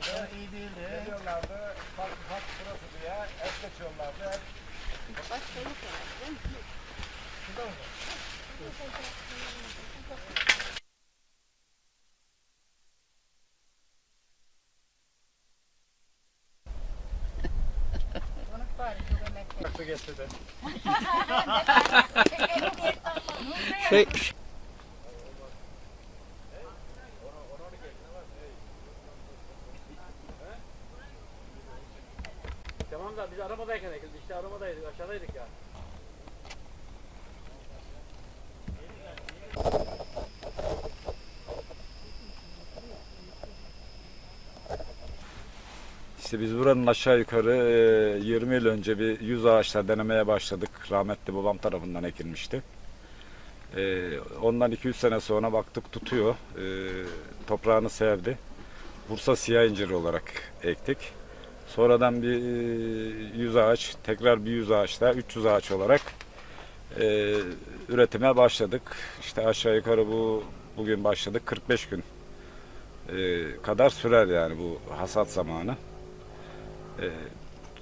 Geliyorlardı. iyi değildi. Geliyorlardı. Bak bak burası diye. Hep geçiyorlardı. Hep. Bak şey çabuk değil mi? Şurada mı? Şey, Tamam da biz arabadayken ekildi. İşte arabadaydık, aşağıdaydık ya. İşte biz buranın aşağı yukarı e, 20 yıl önce bir 100 ağaçlar denemeye başladık. Rahmetli babam tarafından ekilmişti. E, Ondan 200 sene sonra baktık tutuyor. E, Toprağını sevdi. Bursa siyah inciri olarak ektik. Sonradan bir e, 100 ağaç, tekrar bir 100 ağaç daha 300 ağaç olarak e, üretime başladık. İşte aşağı yukarı bu bugün başladık 45 gün e, kadar sürer yani bu hasat zamanı. E,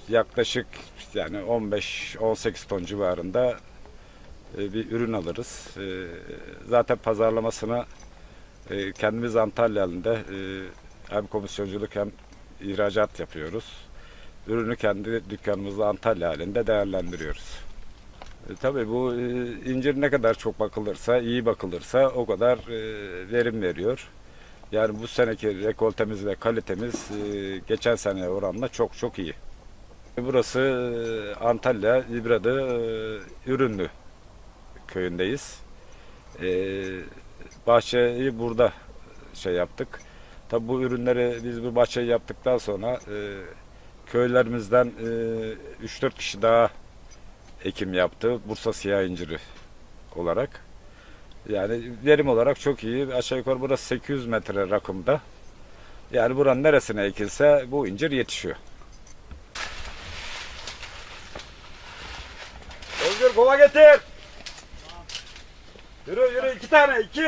yaklaşık yani 15-18 ton civarında e, bir ürün alırız. E, zaten pazarlamasını e, kendimiz Antalya halinde e, hem komisyonculuk hem ihracat yapıyoruz. Ürünü kendi dükkanımızda Antalya halinde değerlendiriyoruz. E, tabii bu e, incir ne kadar çok bakılırsa, iyi bakılırsa o kadar e, verim veriyor. Yani bu seneki rekoltemiz ve kalitemiz e, geçen sene oranla çok çok iyi. Burası e, Antalya İbradı e, Ürünlü köyündeyiz. E, bahçeyi burada şey yaptık. Tabi bu ürünleri biz bu bahçeyi yaptıktan sonra e, köylerimizden e, 3-4 kişi daha ekim yaptı. Bursa siyah inciri olarak. Yani verim olarak çok iyi. Aşağı yukarı burası 800 metre rakımda. Yani buranın neresine ekilse bu incir yetişiyor. Özgür kova getir. Yürü yürü iki tane iki.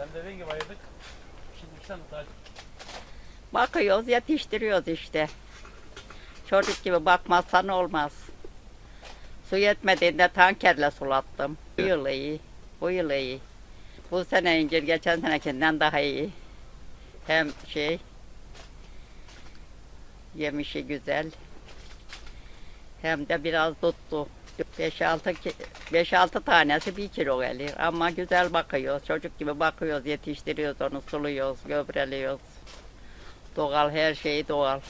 Sen dediğin gibi ayırdık. Şimdi sen daha bakıyoruz, yetiştiriyoruz işte. Çocuk gibi bakmazsan olmaz. Su yetmediğinde tankerle sulattım. Bu yıl iyi, bu yıl iyi. Bu sene incir geçen senekinden daha iyi. Hem şey, yemişi güzel. Hem de biraz tuttu. 5-6 ki- 5-6 tanesi bir kilo gelir ama güzel bakıyoruz. Çocuk gibi bakıyoruz, yetiştiriyoruz onu, suluyoruz, gübreliyoruz. Doğal her şey doğal.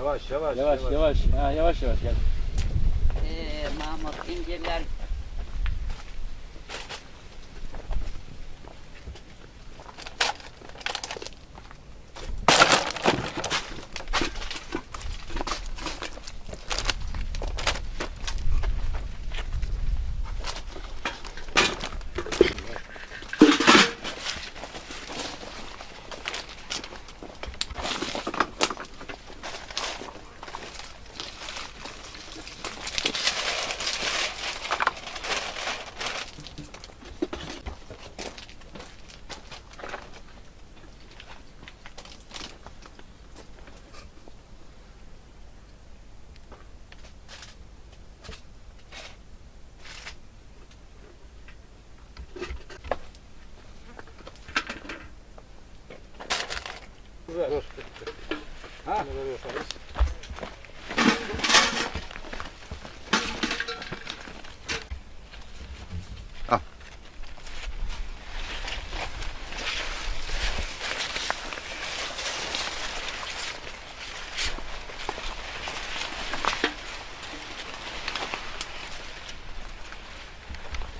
Yavaş yavaş yavaş yavaş. Ha, yavaş yavaş gel. Ee, Mahmut incirler ver. Dur. Ha? Ne veriyorsanız.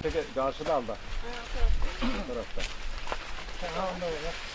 Peki karşıda al da. Bu tarafta. Ha, onda öyle.